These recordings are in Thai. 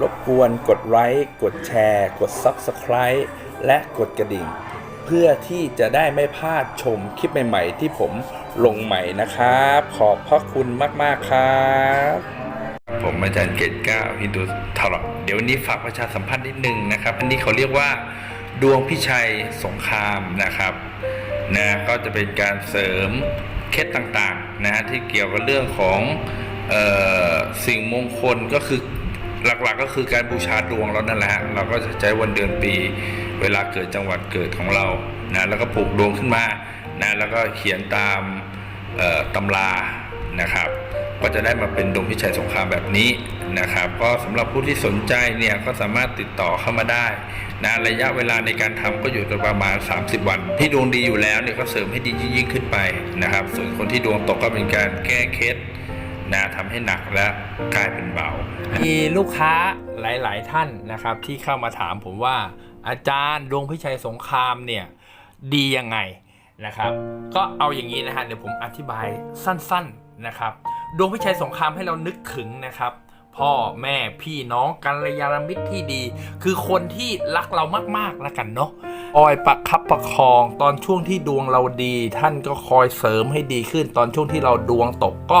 รบกวนกดไลค์กดแชร์ กด Subscribe และกดกระดิ่ง เพื่อที่จะได้ไม่พลาดชมคลิปใหม่ ๆ ที่ผมลงใหม่นะครับ ขอบพระคุณมาก ๆ ครับ ผมอาจารย์เกตเก้าฮินดูทอร์เดี๋ยววันนี้ฝากประชาสัมพันธ์นิดนึงนะครับ อันนี้เขาเรียกว่าดวงพิชัยสงครามนะครับนะก็จะเป็นการเสริมเคล็ดต่างๆนะฮะที่เกี่ยวกับเรื่องของออสิ่งมงคลก็คือ หลักๆก็คือการบูชาดวงเรานั่นแหละ เราก็จะใช้วันเดือนปี เวลาเกิดจังหวัดเกิดของเรานะแล้วก็ปลูกดวงขึ้นมานะแล้วก็เขียนตามตำรานะครับก็จะได้มาเป็นดวงพิชัยสงครามแบบนี้นะครับ ก็สำหรับผู้ที่สนใจเนี่ยก็สามารถติดต่อเข้ามาได้นะระยะเวลาในการทำก็อยู่ประมาณ 30 วัน ที่ดวงดีอยู่แล้วเนี่ยก็เสริมให้ดียิ่งขึ้นไปนะครับ ส่วนคนที่ดวงตกก็เป็นการแก้เคล็ด นะทำให้หนักและกลายเป็นเบา มีลูกค้าหลาย ๆ ท่านนะครับ ที่เข้ามาถามผมว่า อาจารย์ดวงพิชัยสงครามเนี่ยดียังไงนะครับ ก็เอาอย่างนี้นะฮะเดี๋ยวผมอธิบายสั้น ๆ นะครับ ดวงพิชัยสงครามให้เรานึกถึงนะครับพ่อแม่พี่น้องกัลยาณมิตรที่ดี คือคนที่รักเรามากๆแล้วกันเนาะคอยประคับประคองตอนช่วงที่ดวงเราดี ท่านก็คอยเสริมให้ดีขึ้น ตอนช่วงที่เราดวงตกก็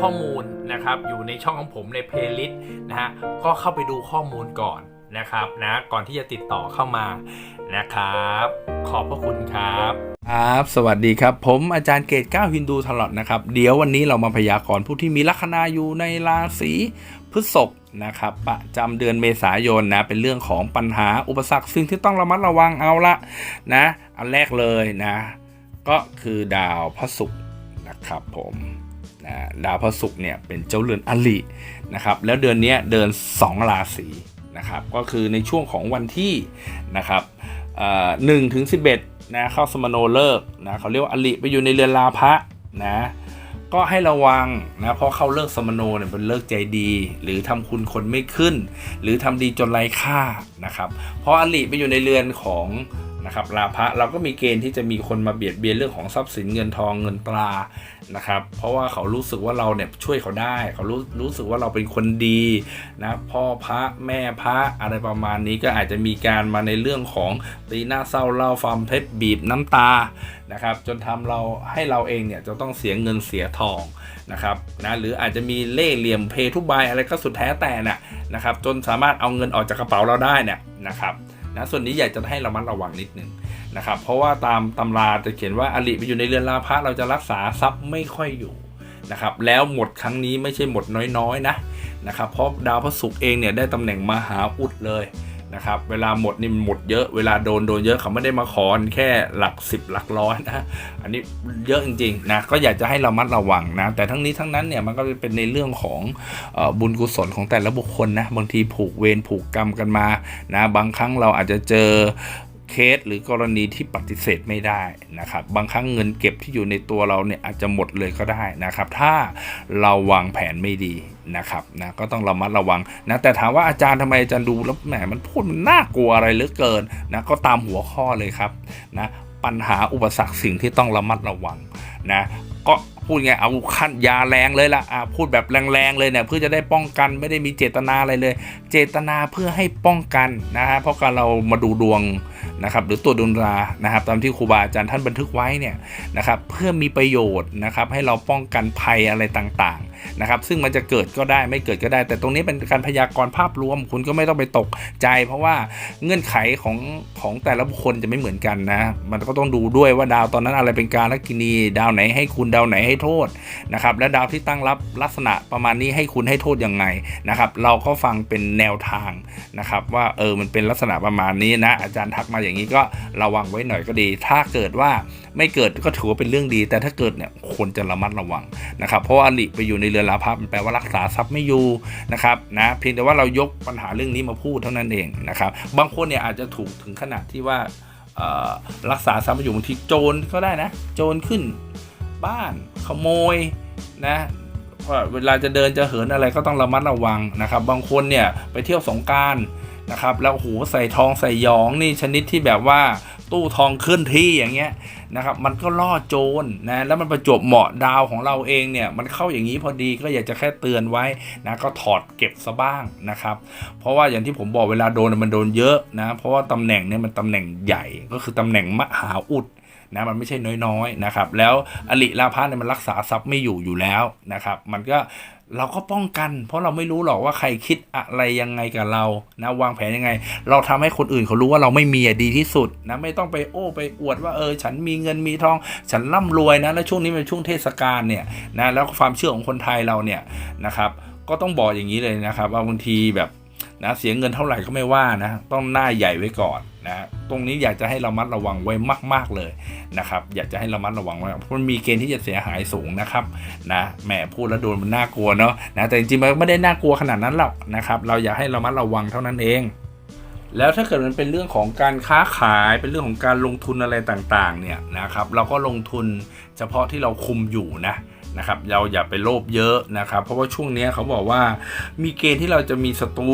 ข้อมูลนะครับอยู่ในช่องของผมในเพลย์ลิสต์นะฮะก็เข้าไปดูข้อมูลก่อนนะครับนะก่อนที่จะติดต่อเข้ามานะครับ ขอบพระคุณครับครับ สวัสดีครับ ผมอาจารย์เกตก้าวฮินดูทลอดนะครับ เดี๋ยววันนี้เรามาพยากรณ์ผู้ที่มีลัคนาอยู่ในราศีพฤษภนะครับประจำเดือนเมษายนนะเป็นเรื่องของปัญหาอุปสรรคสิ่งที่ต้องระมัดระวังเอาละนะอันแรกเลยนะ ก็คือดาวพระศุกร์นะครับผม นะดาวพระศุกร์เนี่ยเป็นเจ้าเรือนอลินะครับแล้วเดือนนี้เดิน2 ราศีนะครับก็คือในช่วงของวันที่นะครับหนึ่งถึงสิบเอ็ดนะเข้าสมโนเลิกนะเขาเรียกว่าอลิไปอยู่ในเรือนลาภะนะก็ให้ระวังนะเพราะเข้าเลิกสมโนเนี่ยเป็นเลิกใจดี หรือทำคุณคนไม่ขึ้น หรือทำดีจนไร้ค่านะครับเพราะอลิไปอยู่ในเรือนของ นะครับลาภะเราก็มีเกณฑ์ที่จะมีคนมาเบียดเบียนเรื่องของทรัพย์สินเงินทองเงินตรานะครับ เพราะว่าเขารู้สึกว่าเราเนี่ยช่วยเขาได้เขารู้รู้สึกว่าเราเป็นคนดีนะพ่อพระแม่พระอะไรประมาณนี้ก็อาจจะมีการมาในเรื่องของตีหน้าเศร้าเล่าฟาร์มเพชรบีบน้ำตานะครับจนทำเราให้เราเองเนี่ยจะต้องเสียเงินเสียทองนะครับนะหรืออาจจะมีเล่ห์เหลี่ยมเพทุบายอะไรก็สุดแท้แต่น่ะนะครับจนสามารถเอาเงินออกจากกระเป๋าเราได้เนี่ยนะครับ นะส่วนนี้อยากจะให้ระมัดระวังนิดนึงนะครับเพราะว่าตามตำราจะเขียนว่าอริไปอยู่ในเรือนลาภะเราจะรักษาทรัพย์ไม่ค่อยอยู่นะครับแล้วหมดครั้งนี้ไม่ใช่หมดน้อยๆนะนะครับเพราะดาวพระศุกร์เองเนี่ยได้ตำแหน่งมหาอุดเลย นะครับ เวลาหมดนี่หมดเยอะ เวลาโดนโดนเยอะเขาไม่ได้มาขอแค่หลักสิบหลักร้อยนะ อันนี้เยอะจริงๆนะ ก็อยากจะให้เรามัดระวังนะ แต่ทั้งนี้ทั้งนั้นเนี่ยมันก็เป็นในเรื่องของบุญกุศลของแต่ละบุคคลนะ บางทีผูกเวรผูกกรรมกันมา นะ บางครั้งเราอาจจะเจอ เคสหรือกรณีที่ปฏิเสธไม่ได้นะครับ บางครั้งเงินเก็บที่อยู่ในตัวเราเนี่ยอาจจะหมดเลยก็ได้นะครับ ถ้าเราวางแผนไม่ดีนะครับนะก็ต้องระมัดระวังนะแต่ถามว่าอาจารย์ทำไมอาจารย์ดูแล้วแหมมันพูดมันน่ากลัวอะไรเหลือเกินนะก็ตามหัวข้อเลยครับนะปัญหาอุปสรรคสิ่งที่ต้องระมัดระวังนะก็ พูดไงเอาขั้นยาแรงเลยละ่ะพูดแบบแรงๆเลยเนี่ยเพื่อจะได้ป้องกันไม่ได้มีเจตนาอะไรเลย เจตนาเพื่อให้ป้องกันนะฮะเพราะการเรามาดูดวงนะครับหรือตัวดวงรานะครับตามที่ครูบาอาจารย์ท่านบันทึกไว้เนี่ยนะครับเพื่อมีประโยชน์นะครับให้เราป้องกันภัยอะไรต่าง นะครับซึ่งมันจะเกิดก็ได้ไม่เกิดก็ได้ แต่ตรงนี้เป็นการพยากรณ์ภาพรวม คุณก็ไม่ต้องไปตกใจ เพราะว่าเงื่อนไขของของแต่ละบุคคลจะไม่เหมือนกันนะ มันก็ต้องดูด้วยว่าดาวตอนนั้นอะไรเป็นการลักินีดาวไหนให้คุณดาวไหนให้โทษนะครับและดาวที่ตั้งรับลักษณะประมาณนี้ให้คุณให้โทษยังไงนะครับเราก็ฟังเป็นแนวทางนะครับว่าเออมันเป็นลักษณะประมาณนี้นะ อาจารย์ทักมาอย่างนี้ก็ระวังไว้หน่อยก็ดี ถ้าเกิดว่าไม่เกิดก็ถือว่าเป็นเรื่องดี แต่ถ้าเกิดเนี่ยควรจะระมัดระวังนะครับเพราะว่าอลิไปอยู่ในเรือนลาภมันแปลว่ารักษาทรัพย์ไม่อยู่นะครับนะเพียงแต่ว่าเรายกปัญหาเรื่องนี้มาพูดเท่านั้นเองนะครับบางคนเนี่ยอาจจะถูกถึงขนาดที่ว่ารักษาทรัพย์ไม่อยู่บางทีโจรก็ได้นะ โจรขึ้น บ้านขโมยนะว่าเวลาจะเดินจะเหินอะไรก็ต้องระมัดระวังนะครับ บางคนเนี่ยไปเที่ยวสงการนะครับแล้วโหใส่ทองใส่หยองนี่ชนิดที่แบบว่า ตู้ทองขึ้นที่อย่างเงี้ยนะครับมันก็ล่อโจรนะแล้วมันประจบเหมาะดาวของเราเองเนี่ยมันเข้าอย่างนี้พอดีก็อยากจะแค่เตือนไว้นะก็ถอดเก็บซะบ้างนะครับเพราะว่าอย่างที่ผมบอกเวลาโดนมันโดนเยอะนะเพราะว่าตำแหน่งเนี่ยมันตำแหน่งใหญ่ก็คือตำแหน่งมหาอุดนะมันไม่ใช่น้อยๆนะครับแล้วอลิลาพะเนี่ยมันรักษาทรัพย์ไม่อยู่อยู่แล้วนะครับมันก็ เราก็ป้องกัน เพราะเราไม่รู้หรอกว่าใครคิดอะไรยังไงกับเรานะวางแผนยังไง เราทำให้คนอื่นเขารู้ว่าเราไม่มีดีที่สุดนะไม่ต้องไปโอ้ไปอวดว่าเออ ฉันมีเงินมีทอง ฉันร่ำรวยนะแล้วช่วงนี้เป็นช่วงเทศกาลเนี่ยนะแล้วความเชื่อของคนไทยเราเนี่ยนะครับ ก็ต้องบอกอย่างนี้เลยนะครับ ว่าบางทีแบบนะเสียเงินเท่าไหร่ก็ไม่ว่านะต้องหน้าใหญ่ไว้ก่อนนะ ตรงนี้อยากจะให้เรามัดระวังไว้มาก ๆเลยนะครับ อยากจะให้เรามัดระวังไว้เพราะมันมีเกณฑ์ที่จะเสียหายสูงนะครับนะแหมพูดแล้วโดนมันน่ากลัวเนาะนะแต่จริงๆมันไม่ได้น่ากลัวขนาดนั้นหรอกนะครับ เราอยากให้เรามัดระวังเท่านั้นเองแล้วถ้าเกิดมันเป็นเรื่องของการค้าขายเป็นเรื่องของการลงทุนอะไรต่างๆเนี่ยนะครับเราก็ลงทุนเฉพาะที่เราคุมอยู่นะนะครับเราอย่าไปโลภเยอะนะครับ เพราะว่าช่วงนี้เขาบอกว่ามีเกณฑ์ที่เราจะมีศัตรู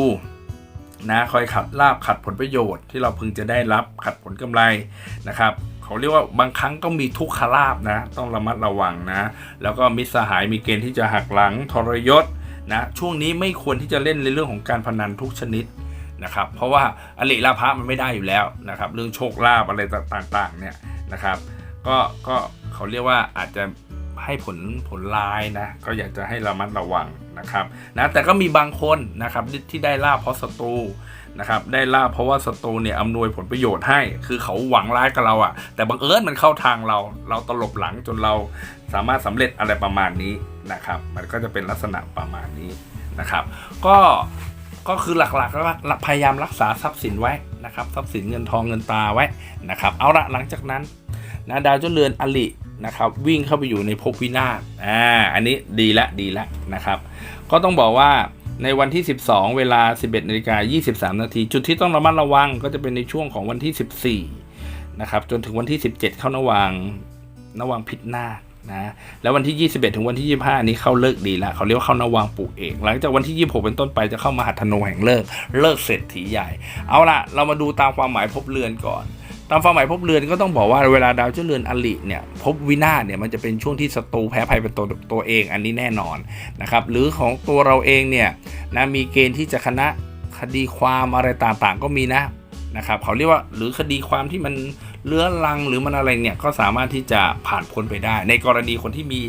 นะคอยขัดลาบขัดผลประโยชน์ที่เราพึงจะได้รับขัดผลกำไรนะครับเขาเรียกว่าบางครั้งก็มีทุกขลาบนะ ต้องระมัดระวังนะ แล้วก็มิตรสหายมีเกณฑ์ที่จะหักหลังทรยศนะช่วงนี้ไม่ควรที่จะเล่นในเรื่องของการพนันทุกชนิดนะครับ เพราะว่าอลิลาภะมันไม่ได้อยู่แล้วนะครับ เรื่องโชคลาภอะไรต่างๆเนี่ยนะครับ ก็ก็เขาเรียกว่าอาจจะให้ผลผลร้ายนะ ก็อยากจะให้ระมัดระวัง นะครับนะแต่ก็มีบางคนนะครับที่ได้ลาภเพราะศัตรูนะครับได้ลาภเพราะว่าศัตรูเนี่ยอำนวยผลประโยชน์ให้ คือเขาหวังร้ายกับเราอะ่ะ แต่บังเอิญมันเข้าทางเรา เราตลบหลังจนเราสามารถสำเร็จอะไรประมาณนี้นะครับ มันก็จะเป็นลักษณะประมาณนี้นะครับ ก็ก็คือหลักๆแล้วพยายามรักษาทรัพย์สินไว้นะครับ ทรัพย์สินเงินทองเงินตาไว้นะครับ เอาละหลังจากนั้นนะดาวเจ้าเรือนอลิ นะครับวิ่งเข้าไปอยู่ในภพวินาศอ่าอันนี้ดีละดีละนะครับ ก็ต้องบอกว่าในวันที่ 12 เวลา 11นาฬิกา23 นาที จุดที่ต้องระมัดระวังก็จะเป็นในช่วงของวันที่ 14 นะครับ จนถึงวันที่ 17 เข้านวางนวางพิษนาคนะ แล้ววันที่ 21 ถึงวันที่ 25 นี้เข้าเลิกดีละเขาเรียกว่าเข้านวางปลูกเอก หลังจากวันที่ 26 เป็นต้นไปจะเข้ามหาธนูแห่งเลิก เลิกเศรษฐีใหญ่ เอาละเรามาดูตามความหมายภพเรือนก่อน ตามความหมายภพเรือนก็ต้องบอกว่าเวลาดาวเจ้าเรือนอลิเนี่ยภพวินาศเนี่ยมันจะเป็นช่วงที่ศัตรูแพ้ภัยเป็นตัวตัวเองอันนี้แน่นอนนะครับหรือของตัวเราเองเนี่ยนะมีเกณฑ์ที่จะคณะคดีความอะไรต่างๆ ก็มีนะนะครับเขาเรียกว่าหรือคดีความที่มันเลื้อรังหรือมันอะไรเนี่ยก็สามารถที่จะผ่านพ้นไปได้ ในกรณีคนที่มี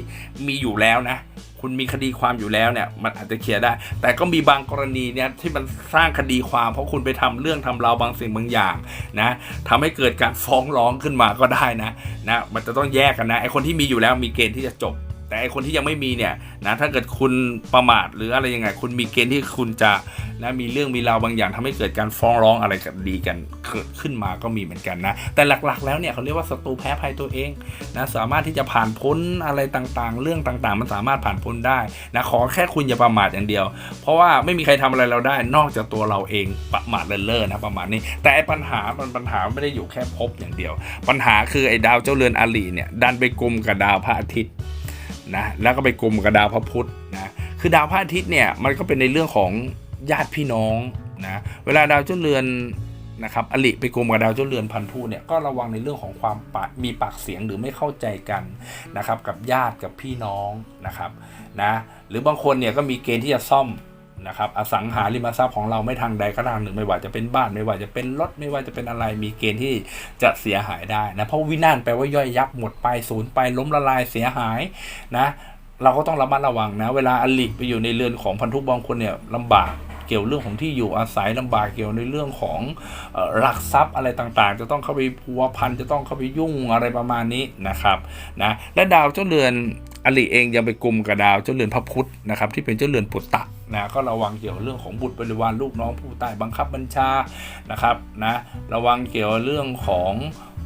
มีอยู่แล้วนะ คุณมีคดีความอยู่แล้วเนี่ยมันอาจจะเคลียร์ได้ แต่ก็มีบางกรณีเนี่ยที่มันสร้างคดีความ เพราะคุณไปทำเรื่องทำราวบางสิ่งบางอย่างนะทำให้เกิดการฟ้องร้องขึ้นมาก็ได้นะนะมันจะต้องแยกกันนะไอคนที่มีอยู่แล้วมีเกณฑ์ที่จะจบ แต่ไอคนที่ยังไม่มีเนี่ยนะถ้าเกิดคุณประมาทหรืออะไรยังไง คุณมีเกณฑ์ที่คุณจะนะมีเรื่องมีราวบางอย่างทำให้เกิดการฟ้องร้องอะไรกันดีกันเกิดขึ้นมาก็มีเหมือนกันนะแต่หลักๆ แล้วเนี่ยเขาเรียกว่าศัตรูแพ้ภัยตัวเองนะสามารถที่จะผ่านพ้นอะไรต่างๆ เรื่องต่างๆ มันสามารถผ่านพ้นได้นะขอแค่คุณอย่าประมาทอย่างเดียว เพราะว่าไม่มีใครทำอะไรเราได้นอกจากตัวเราเองประมาทเลินเล่อนะประมาณนี้ แต่ปัญหามันปัญหาไม่ได้อยู่แค่ภพอย่างเดียว ปัญหาคือไอ้ดาวเจ้าเรือนอาลีเนี่ยดันไปกลุ่มกับดาวพระอาทิตย์ นะแล้วก็ไปกลุ่มกับดาวพระพุธนะคือดาวพระอาทิตย์เนี่ยมันก็เป็นในเรื่องของญาติพี่น้องนะเวลาดาวเจ้าเรือนนะครับอลิไปกลุ่มกับดาวเจ้าเรือนพันธุเนี่ยก็ระวังในเรื่องของความปะมีปากเสียงหรือไม่เข้าใจกันนะครับกับญาติกับพี่น้องนะครับนะหรือบางคนเนี่ยก็มีเกณฑ์ที่จะซ่อม นะครับอสังหาริมทรัพย์ของเราไม่ทางใดก็ทางหนึ่งไม่ว่าจะเป็นบ้านไม่ว่าจะเป็นรถไม่ว่าจะเป็นอะไรมีเกณฑ์ที่จะเสียหายได้นะเพราะวินาศแปลว่าย่อยยับหมดไปศูนย์ไปล้มละลายเสียหายนะเราก็ต้องระมัดระวังนะ เวลาอลิไปอยู่ในเรือนของพันธุบางคนเนี่ยลำบากเกี่ยวเรื่องของที่อยู่อาศัยลำบากเกี่ยวในเรื่องของหลักทรัพย์อะไรต่างๆ จะต้องเข้าไปพัวพันจะต้องเข้าไปยุ่งอะไรประมาณนี้นะครับนะและดาวเจ้าเรือนอลิเองยังไปกลุ่มกับดาวเจ้าเรือนพระพุธนะครับที่เป็นเจ้าเรือนปุตตะ นะก็ระวังเกี่ยวกับเรื่องของบุตรบริวารลูกน้องผู้ใต้บังคับบัญชานะครับนะระวังเกี่ยวกับเรื่องของ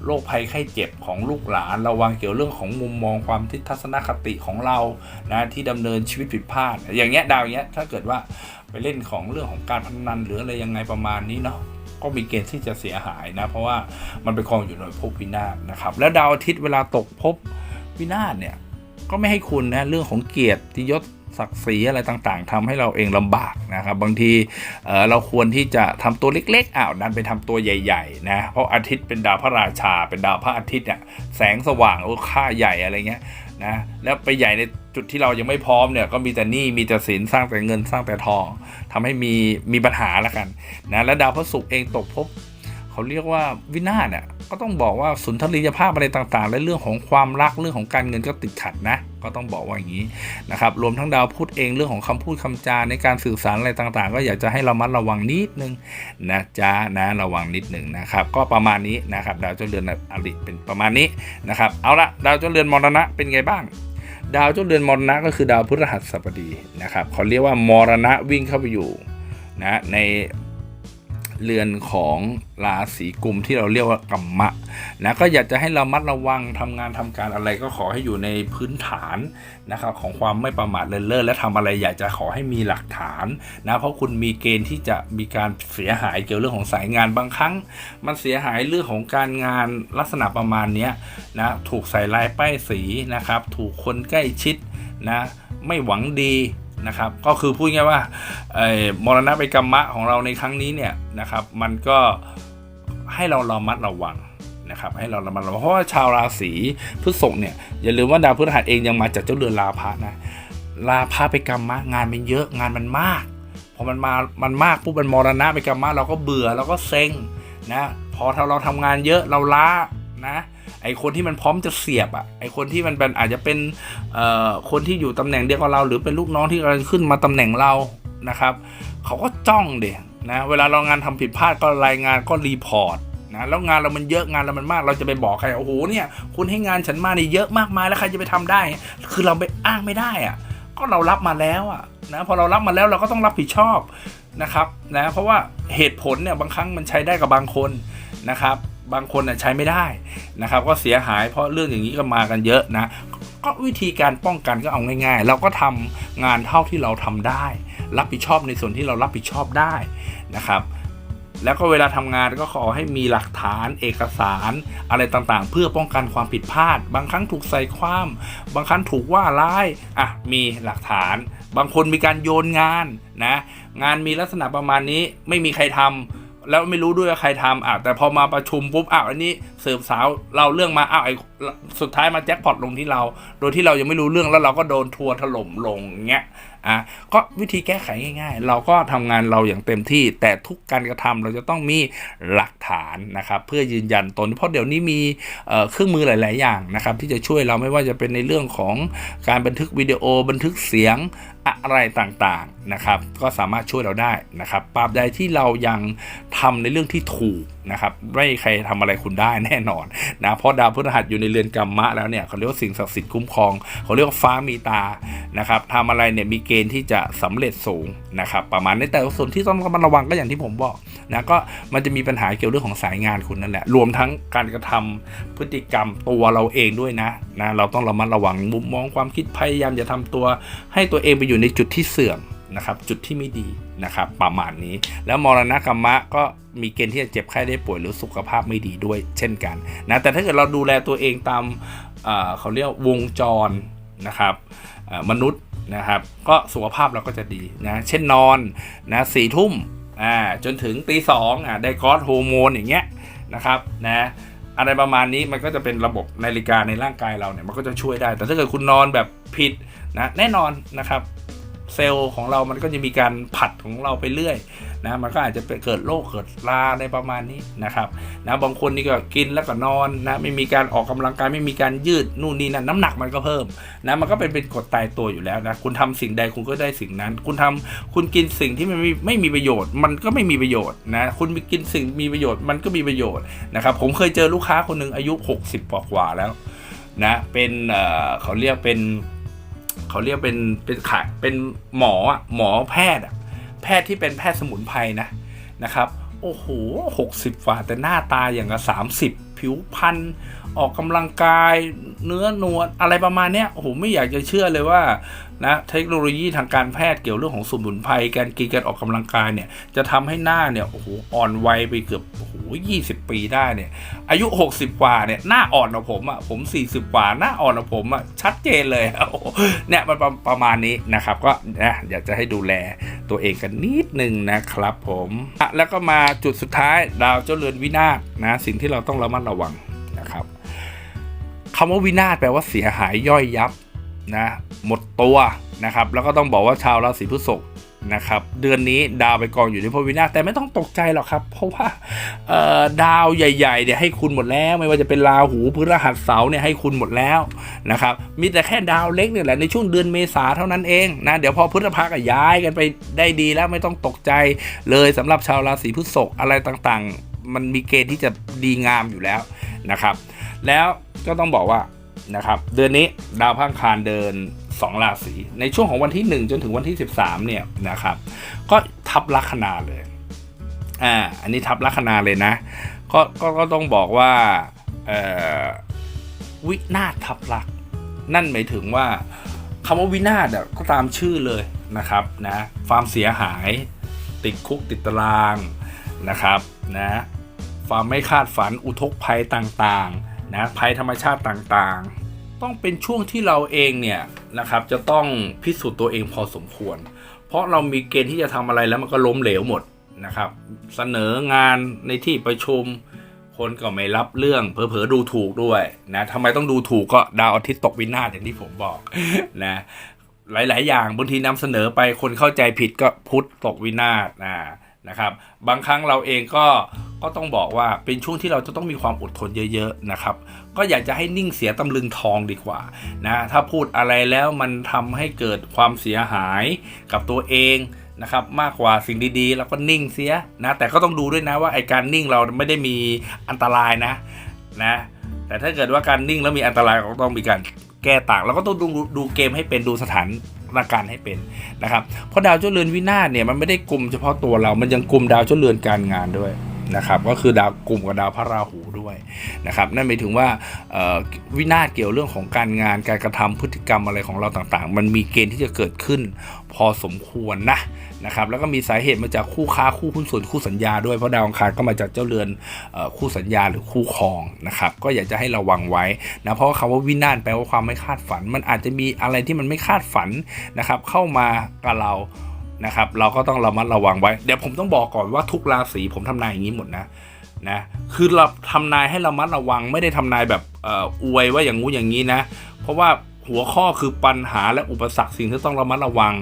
โรคภัยไข้เจ็บของลูกหลาน ระวังเกี่ยวเรื่องของมุมมองความทิศทัศนคติของเรานะที่ดำเนินชีวิตผิดพลาด อย่างเงี้ยดาวเงี้ยถ้าเกิดว่าไปเล่นของเรื่องของการพนันหรืออะไรยังไงประมาณนี้เนาะก็มีเกณฑ์ที่จะเสียหายนะ เพราะว่ามันไปครองอยู่ในภพวินาศนะครับ แล้วดาวอาทิตย์เวลาตกภพวินาศเนี่ยก็ไม่ให้คุณนะเรื่องของเกียรติยศ ศักดิ์ศรีอะไรต่างๆทำให้เราเองลำบากนะครับบางทีเเราควรที่จะทำตัวเล็กๆอ้าวดันไปทำตัวใหญ่ๆนะเพราะอาทิตย์เป็นดาวพระราชา เป็นดาวพระอาทิตย์เนี่ยแสงสว่างโอ้ค่าใหญ่อะไรเงี้ยนะแล้วไปใหญ่ในจุดที่เรายังไม่พร้อมเนี่ยก็มีแต่หนี้มีแต่สินสร้างแต่เงินสร้างแต่ทองทำให้มีมีปัญหาละกันนะแล้วดาวพระศุกร์เองตกภพเขาเรียกว่าวินาศเนี่ย ก็ต้องบอกว่าสุนทรียภาพอะไรต่างๆ และเรื่องของความรักเรื่องของการเงินก็ติดขัดนะ ก็ต้องบอกว่าอย่างนี้นะครับ รวมทั้งดาวพูดเองเรื่องของคำพูดคำจาในการสื่อสารอะไรต่างๆ ก็อยากจะให้เรามัดระวังนิดนึงนะจ๊ะนะระวังนิดนึงนะครับ ก็ประมาณนี้นะครับดาวเจ้าเรือนอริเป็นประมาณนี้นะครับ เอาละดาวเจ้าเรือนมรณะเป็นไงบ้างดาวเจ้าเรือนมรณะก็คือดาวพฤหัสบดีนะครับเขาเรียกว่ามรณะวิ่งเข้าไปอยู่นะใน เรือนของราศีกุมที่เราเรียกว่ากัมมะนะก็อยากจะให้เรามัดระวังทำงานทำการอะไรก็ขอให้อยู่ในพื้นฐานนะครับของความไม่ประมาทเลินเล่อและทำอะไรอยากจะขอให้มีหลักฐานนะเพราะคุณมีเกณฑ์ที่จะมีการเสียหายเกี่ยวเรื่องของสายงานบางครั้ง มันเสียหายเรื่องของการงานลักษณะประมาณนี้นะถูกใส่ลายป้ายสีนะครับ ถูกคนใกล้ชิดนะไม่หวังดี นะครับ ก็คือพูดง่ายว่าเอ่อมรณะไปกรรมะของเราในครั้งนี้เนี่ยนะครับ มันก็ให้เราระมัดระวังนะครับ ให้เราระมัดระวังเพราะว่าชาวราศีพฤษภเนี่ยอย่าลืมว่าดาวพฤหัสเองยังมาจากเจ้าเรือนลาภะนะลาภะไปกรรมะงานมันเยอะงานมันมากพอมันมามันมากปุ๊บมันมรณะไปกรรมะเราก็เบื่อเราก็เซ็งนะพอเราทำงานเยอะเราล้า นะไอคนที่มันพร้อมจะเสียบอะไอคนที่มันเป็นอาจจะเป็นเอ่อคนที่อยู่ตำแหน่งเดียวกับเรา หรือเป็นลูกน้องที่กำลังขึ้นมาตำแหน่งเรานะครับเขาก็จ้องเด็นะเวลาเรางานทำผิดพลาดก็รายงานก็รีพอร์ตนะแล้วงานเรามันเยอะงานเรามันมากเราจะไปบอกใครโอ้โหเนี่ยคุณให้งานฉันมานี่เยอะมากมายแล้วใครจะไปทำได้ คือเราไปอ้างไม่ได้อะก็เรารับมาแล้วอะนะพอเรารับมาแล้วเราก็ต้องรับผิดชอบนะครับนะเพราะว่าเหตุผลเนี่ยบางครั้งมันใช้ได้กับบางคนนะครับ บางคนใช้ไม่ได้นะครับ ก็เสียหายเพราะเรื่องอย่างนี้ก็มากันเยอะนะ ก็วิธีการป้องกันก็เอาง่าย ๆ เราก็ทำงานเท่าที่เราทำได้ รับผิดชอบในส่วนที่เรารับผิดชอบได้นะครับ แล้วก็เวลาทำงานก็ขอให้มีหลักฐานเอกสารอะไรต่างๆ เพื่อป้องกันความผิดพลาด บางครั้งถูกใส่ความ บางครั้งถูกว่าร้ายอะมีหลักฐาน บางคนมีการโยนงานนะงานมีลักษณะประมาณนี้ไม่มีใครทำ แล้วไม่รู้ด้วยว่าใครทำอะแต่พอมาประชุมปุ๊บอ้าวอันนี้สืบสาวเราเรื่องมาอ้าวไอ้สุดท้ายมาแจ็คพอตลงที่เรา โดยที่เรายังไม่รู้เรื่องแล้วเราก็โดนทัวร์ถล่มลงอย่างเงี้ย อะก็วิธีแก้ไขง่าย ๆ เราก็ทำงานเราอย่างเต็มที่ แต่ทุกการกระทำเราจะต้องมีหลักฐานนะครับ เพื่อยืนยันตนเพราะเดี๋ยวนี้มีเครื่องมือหลาย ๆ อย่างนะครับ ที่จะช่วยเราไม่ว่าจะเป็นในเรื่องของการบันทึกวิดีโอบันทึกเสียงอะไรต่างๆนะครับก็สามารถช่วยเราได้นะครับปราบใดที่เรายังทำในเรื่องที่ถูกนะครับไม่ใครทำอะไรคุณได้แน่นอนนะเพราะดาวพฤหัสอยู่ในเรือนกรรมะแล้วเนี่ยเขาเรียกว่าสิ่งศักดิ์สิทธิ์คุ้มครองเขาเรียกว่าฟ้ามีตานะครับทำอะไรเนี่ยมีเกณฑ์ที่จะสำเร็จสูงนะครับประมาณนี้แต่ส่วนที่ต้องระมัดระวังก็อย่างที่ผมบอกนะก็มันจะมีปัญหาเกี่ยวเรื่องของสายงานคุณนั่นแหละรวมทั้งการกระทำพฤติกรรมตัวเราเองด้วยนะนะเราต้องระมัดระวังมุมมองความคิดพยายามจะทำตัว ให้ตัวเองไปอยู่ในจุดที่เสื่อมนะครับจุดที่ไม่ดีนะครับประมาณนี้ แล้วมรณะกรรมะก็มีเกณฑ์ที่จะเจ็บไข้ได้ป่วยหรือสุขภาพไม่ดีด้วย เช่นกันนะแต่ถ้าเกิดเราดูแลตัวเองตามเขาเรียกวงจรนะครับมนุษย์ นะครับ ก็สุขภาพเราก็จะดีนะเช่นนอนนะสี่ทุ่มอ่าจนถึงตีสองอ่าได้คอร์สฮอร์โมนอย่างเงี้ยนะครับนะอะไรประมาณนี้มันก็จะเป็นระบบนาฬิกาในร่างกายเราเนี่ยมันก็จะช่วยได้ แต่ถ้าเกิดคุณนอนแบบผิดนะแน่นอนนะครับ เซลล์ของเรามันก็จะมีการผัดของเราไปเรื่อย นะมันก็อาจจะไปเกิดโรคเกิดลาในประมาณนี้นะครับนะบางคนนี่ก็กินแล้วก็นอนนะไม่มีการออกกำลังกายไม่มีการยืดนู่นนี่นั่นน้ำหนักมันก็เพิ่มนะมันก็เป็นเป็นกฎตายตัวอยู่แล้วนะคุณทำสิ่งใดคุณก็ได้สิ่งนั้น คุณทำคุณกินสิ่งที่มันไม่ไม่มีประโยชน์ มันก็ไม่มีประโยชน์นะคุณกินสิ่งมีประโยชน์มันก็มีประโยชน์นะครับผมเคยเจอลูกค้าคนหนึ่งอายุ 60กว่ากว่าแล้วนะเป็นเอ่อเขาเรียกเป็นเขาเรียกเป็นเป็นขายเป็นหมออะหมอแพทย์อะ พทย์ที่เป็นแพทย์สมุนไพรนะนะครับโอ้โหหกสิบกว่าแต่หน้าตาอย่างกับสามสิบผิวพันธุ์ออกกำลังกายเนื้อนวลอะไรประมาณเนี้ยโอ้โหไม่อยากจะเชื่อเลยว่า นะเทคโนโลยีทางการแพทย์เกี่ยวเรื่องของสมุนไพรการกินการออกกำลังกายเนี่ยจะทำให้หน้าเนี่ยโอ้โหอ่อนวัยไปเกือบโอ้โหยี่สิบปีได้เนี่ยอายุ 60 กว่าเนี่ยหน้าอ่อนกว่าผมอะผม 40 กว่าหน้าอ่อนกว่าผมอะชัดเจนเลยโอ้โหเนี่ยมันประประมาณนี้นะครับก็นะอยากจะให้ดูแลตัวเองกันนิดนึงนะครับผมอะแล้วก็มาจุดสุดท้ายดาวเจ้าเรือนวินาศนะสิ่งที่เราต้องระมัดระวังนะครับคำว่าวินาศแปลว่าเสียหายย่อยยับนะ หมดตัวนะครับแล้วก็ต้องบอกว่าชาวราศีพฤษภนะครับเดือนนี้ดาวไปกองอยู่ในพวินาแต่ไม่ต้องตกใจหรอกครับ เพราะว่าดาวใหญ่ๆเนี่ยให้คุณหมดแล้ว ไม่ว่าจะเป็นราหูพฤหัสเสาร์เนี่ยให้คุณหมดแล้วนะครับมีแต่แค่ดาวเล็กเนี่ยแหละในช่วงเดือนเมษาเท่านั้นเองนะเดี๋ยวพอพฤษภาก็ย้ายกันไปได้ดีแล้วไม่ต้องตกใจเลยสำหรับชาวราศีพฤษภอะไรต่างๆ มันมีเกณฑ์ที่จะดีงามอยู่แล้วนะครับ แล้วก็ต้องบอกว่านะครับเดือนนี้ดาวพังคารเดิน 2 ราศี ในช่วงของวันที่ 1 จนถึงวันที่ 13 เนี่ยนะครับ ก็ทับลัคนาเลย อ่า อันนี้ทับลัคนาเลยนะ ก็ก็ก็ต้องบอกว่าวินาศทับลัก นั่นหมายถึงว่าคำว่าวินาศก็ตามชื่อเลยนะครับนะความเสียหายติดคุกติดตารางนะครับนะความไม่คาดฝันอุทกภัยต่างๆนะภัยธรรมชาติต่างๆ ต้องเป็นช่วงที่เราเองเนี่ยนะครับจะต้องพิสูจน์ตัวเองพอสมควร เพราะเรามีเกณฑ์ที่จะทำอะไรแล้วมันก็ล้มเหลวหมดนะครับ เสนองานในที่ประชุม คนก็ไม่รับเรื่องเผลอๆดูถูกด้วยนะทำไมต้องดูถูกก็ดาวอาทิตย์ตกวินาศอย่างที่ผมบอกนะหลาย ๆ อย่างบางทีนำเสนอไปคนเข้าใจผิดก็พุทธตกวินาศนะ นะครับ บางครั้งเราเองก็ก็ต้องบอกว่าเป็นช่วงที่เราจะต้องมีความอดทนเยอะๆนะครับ ก็อยากจะให้นิ่งเสียตำลึงทองดีกว่านะถ้าพูดอะไรแล้วมันทำให้เกิดความเสียหายกับตัวเองนะครับมากกว่าสิ่งดีๆ แล้วก็นิ่งเสียนะแต่ก็ต้องดูด้วยนะว่าไอการนิ่งเราไม่ได้มีอันตรายนะนะแต่ถ้าเกิดว่าการนิ่งแล้วมีอันตรายก็ต้องมีการแก้ต่าง แล้วก็ต้องดูดูเกมให้เป็นดูสถาน การให้เป็นนะครับเพราะดาวเจ้าเรือนวินาศเนี่ยมันไม่ได้กลุ่มเฉพาะตัวเรา มันยังกลุ่มดาวเจ้าเรือนการงานด้วยนะครับก็คือดาวกลุ่มกับดาวพระราหูด้วยนะครับนั่นหมายถึงว่าวินาศเกี่ยวเรื่องของการงานการกระทำพฤติกรรมอะไรของเราต่างๆ มันมีเกณฑ์ที่จะเกิดขึ้นพอสมควรนะ นะครับแล้วก็มีสาเหตุมาจากคู่ค้าคู่หุ้นส่วนคู่สัญญาด้วยเพราะดาวอังคารก็มาจากเจ้าเรือนคู่สัญญาหรือคู่ครองนะครับก็อยากจะให้ระวังไว้นะเพราะว่าคำว่าวินาศแปลว่าความไม่คาดฝัน มันอาจจะมีอะไรที่มันไม่คาดฝันนะครับเข้ามากับเรานะครับเราก็ต้องระมัดระวังไว้ เดี๋ยวผมต้องบอกก่อนว่าทุกราศีผมทำนายอย่างนี้หมดนะนะคือเราทำนายให้ระมัดระวังไม่ได้ทำนายแบบเอ่ออวยว่าอย่างงู้อย่างนี้นะ เพราะว่า หัวข้อคือปัญหาและอุปสรรคสิ่งที่ต้องระมัดระวัง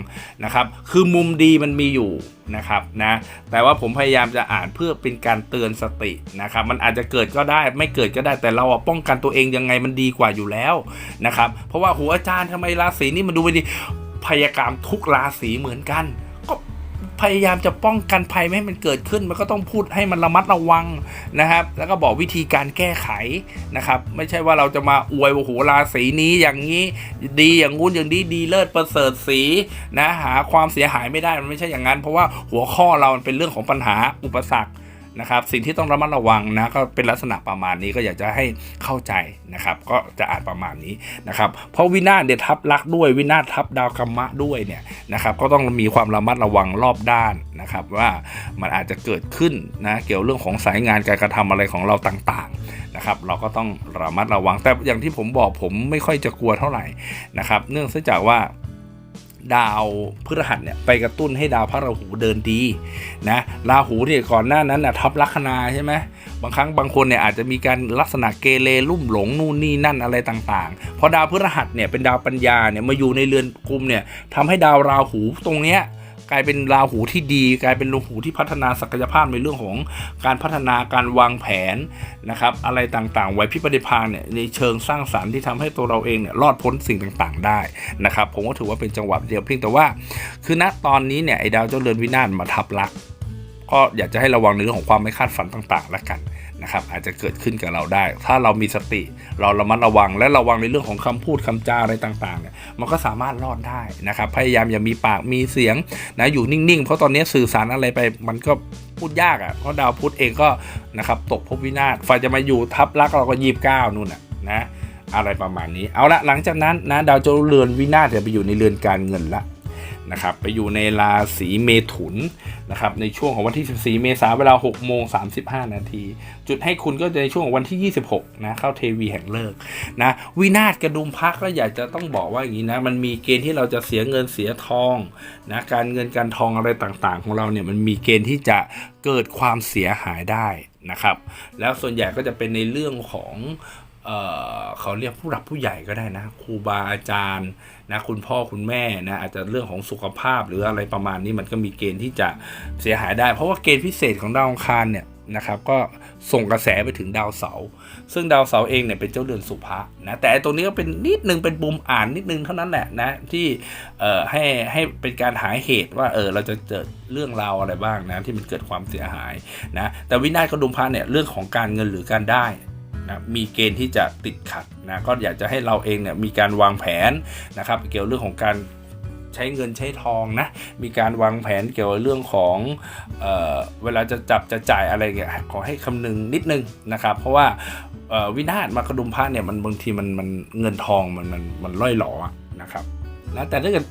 นะครับ คือมุมดีมันมีอยู่นะครับนะแต่ว่าผมพยายามจะอ่านเพื่อเป็นการเตือนสตินะครับมันอาจจะเกิดก็ได้ไม่เกิดก็ได้แต่เราป้องกันตัวเองยังไงมันดีกว่าอยู่แล้วนะครับเพราะว่าหัวอาจารย์ทำไมราศีนี้มันดูไม่ดีพยากรรมทุกราศีเหมือนกัน พยายามจะป้องกันภัยไม่ให้มันเกิดขึ้น มันก็ต้องพูดให้มันระมัดระวังนะครับ แล้วก็บอกวิธีการแก้ไขนะครับ ไม่ใช่ว่าเราจะมาอวยว่าโหราศีนี้อย่างนี้ ดีอย่างงู้นอย่างนี้ดีเลิศประเสริฐสีนะหาความเสียหายไม่ได้มันไม่ใช่อย่างนั้น เพราะว่าหัวข้อเรามันเป็นเรื่องของปัญหาอุปสรรค นะครับสิ่งที่ต้องระมัดระวังนะก็เป็นลักษณะประมาณนี้ก็อยากจะให้เข้าใจนะครับก็จะอ่านประมาณนี้นะครับเพราะวินาศเดทับลักด้วยวินาศทับดาวกรรมะด้วยเนี่ยนะครับก็ต้องมีความระมัดระวังรอบด้านนะครับว่ามันอาจจะเกิดขึ้นนะเกี่ยวเรื่องของสายงานการกระทำอะไรของเราต่างๆนะครับเราก็ต้องระมัดระวังแต่อย่างที่ผมบอกผมไม่ค่อยจะกลัวเท่าไหร่นะครับเนื่องจากว่า ดาวพฤหัสเนี่ยไปกระตุ้นให้ดาวพระราหูเดินดีนะราหูเนี่ยก่อนหน้านั้นนะทับลัคนาใช่ไหมบางครั้งบางคนเนี่ยอาจจะมีการลักษณะเกเรลุ่มหลงนู่นนี่นั่นอะไรต่างๆพอดาวพฤหัสเนี่ยเป็นดาวปัญญาเนี่ยมาอยู่ในเรือนกุมเนี่ยทำให้ดาวราหูตรงเนี้ย กลายเป็นราหูที่ดี กลายเป็นราหูที่พัฒนาศักยภาพในเรื่องของการพัฒนาการวางแผนนะครับ อะไรต่างๆ ไว้พิปฏิภาณเนี่ยในเชิงสร้างสารรค์ที่ทำให้ตัวเราเองเนี่ยรอดพ้นสิ่งต่างๆ ได้นะครับ ผมก็ถือว่าเป็นจังหวะเดียวเพียงแต่ว่า คือณตอนนี้เนี่ยไอ้ดาวเจ้าเรือนวินาศมาทับลักษ ก็อยากจะให้ระวังในเรื่องของความไม่คาดฝันต่างๆแล้วกันนะครับอาจจะเกิดขึ้นกับเราได้ ถ้าเรามีสติ เราระมัดระวังและระวังในเรื่องของคำพูดคำจาอะไรต่างๆเนี่ยมันก็สามารถรอดได้นะครับพยายามอย่ามีปากมีเสียงนะอยู่นิ่งๆ เพราะตอนนี้สื่อสารอะไรไปมันก็พูดยากอะ่ะเพราะดาวพุธเองก็นะครับตกภพวินาศไฟจะมาอยู่ทับลักเราก็ยีบเก้านู่นน่ะนะอะไรประมาณนี้ เอาละหลังจากนั้นนะดาวเจ้าเรือนวินาศจะไปอยู่ในเรือนการเงินละ นะครับไปอยู่ในราศีเมถุนนะครับในช่วงของวันที่ 14 เมษายนเวลา6โมง35 นาที จุดให้คุณก็จะในช่วงของวันที่ 26 นะเข้าเทวีแห่งเลิกนะวินาศกระดุมพักแล้วอยากจะต้องบอกว่าอย่างนี้นะมันมีเกณฑ์ที่เราจะเสียเงินเสียทองนะการเงินการทองอะไรต่างๆ ของเราเนี่ยมันมีเกณฑ์ที่จะเกิดความเสียหายได้นะครับแล้วส่วนใหญ่ก็จะเป็นในเรื่องของ เเขาเรียกผู้หลักผู้ใหญ่ก็ได้นะครูบาอาจารย์นะคุณพ่อคุณแม่นะอาจจะเรื่องของสุขภาพหรืออะไรประมาณนี้มันก็มีเกณฑ์ที่จะเสียหายได้ เพราะว่าเกณฑ์พิเศษของดาวอังคารเนี่ยนะครับก็ส่งกระแสไปถึงดาวเสาร์ซึ่งดาวเสาร์เองเนี่ยเป็นเจ้าเดือนสุภะนะแต่ตรงนี้ก็เป็นนิดนึงเป็นปุ่มอ่านนิดนึงเท่านั้นแหละนะที่เอ่อให้ให้เป็นการหาเหตุว่าเออเราจะเจอเรื่องราวอะไรบ้างนะที่มันเกิดความเสียหายนะแต่วินาศกระดุมพระเนี่ยเรื่องของการเงินหรือการได้ นะมีเกณฑ์ที่จะติดขัดนะก็อยากจะให้เราเองเนี่ยมีการวางแผนนะครับ เกี่ยวเรื่องของการใช้เงินใช้ทองนะ มีการวางแผนเกี่ยวกับเรื่องของเออเวลาจะจับจะจ่ายอะไรเงี้ยขอให้คำนึงนิดนึงนะครับ เพราะว่าวินาศมากระดุมพระเนี่ยมันบางทีมันมันเงินทองมันมันมันล่อยหลออนะครับนะแต่ถ้าเกิด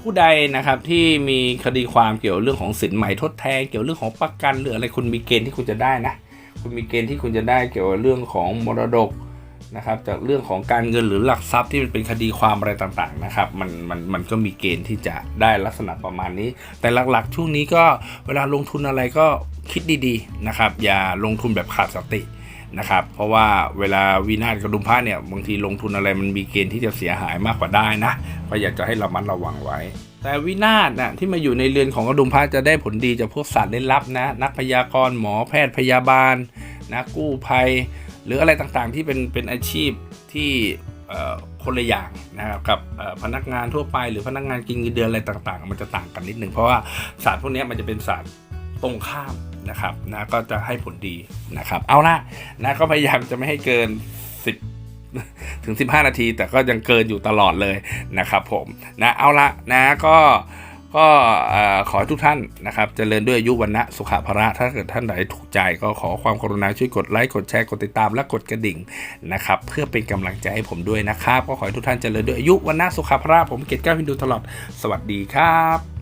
ผู้ใดนะครับที่มีคดีความเกี่ยวเรื่องของสินใหม่ทดแทนเกี่ยวเรื่องของประกันหรืออะไรคุณมีเกณฑ์ที่คุณจะได้นะ คุณมีเกณฑ์ที่คุณจะได้เกี่ยวกับเรื่องของมรดกนะครับจากเรื่องของการเงินหรือหลักทรัพย์ที่มันเป็นคดีความอะไรต่างๆนะครับมันมันมันก็มีเกณฑ์ที่จะได้ลักษณะประมาณนี้ แต่หลักๆ ช่วงนี้ก็เวลาลงทุนอะไรก็คิดดีๆนะครับอย่าลงทุนแบบขาดสตินะครับเพราะว่าเวลาวินาศกระดุมพระเนี่ยบางทีลงทุนอะไรมันมีเกณฑ์ที่จะเสียหายมากกว่าได้นะก็อยากจะให้ระมัดระวังไว้ แต่วินาศนะที่มาอยู่ในเรือนของกระดุมพระจะได้ผลดีจากพวกสัตว์เล่นลับนะ นักพยากรณ์หมอแพทย์พยาบาลนะกู้ภัย หรืออะไรต่างๆที่เป็นเป็นอาชีพที่คนละอย่างนะครับกับพนักงานทั่วไปหรือพนักงานกินเงินเดือนอะไรต่างๆ มันจะต่างกันนิดหนึ่งเพราะว่าศาสตร์พวกนี้มันจะเป็นศาสตร์ตรงข้ามนะครับนะก็จะให้ผลดีนะครับ เอาละนะก็พยายามจะไม่ให้เกิน 10 ถึง 15 นาที แต่ก็ยังเกินอยู่ตลอดเลยนะครับผมนะเอาละนะก็ก็ขอให้ทุกท่านนะครับจเจริญด้วยอายุวันนะสุขภาระ ถ้าเกิดท่านใดถูกใจก็ขอความกรุณาช่วยกดไลค์กดแชร์กดติดตามและกดกระดิ่งนะครับ เพื่อเป็นกำลังใจให้ผมด้วยนะครับ ก็ขอให้ทุกท่านจเจริญด้วยอายุวันนะสุขภาระผมเกตก้าวพินดูตลอดสวัสดีครับ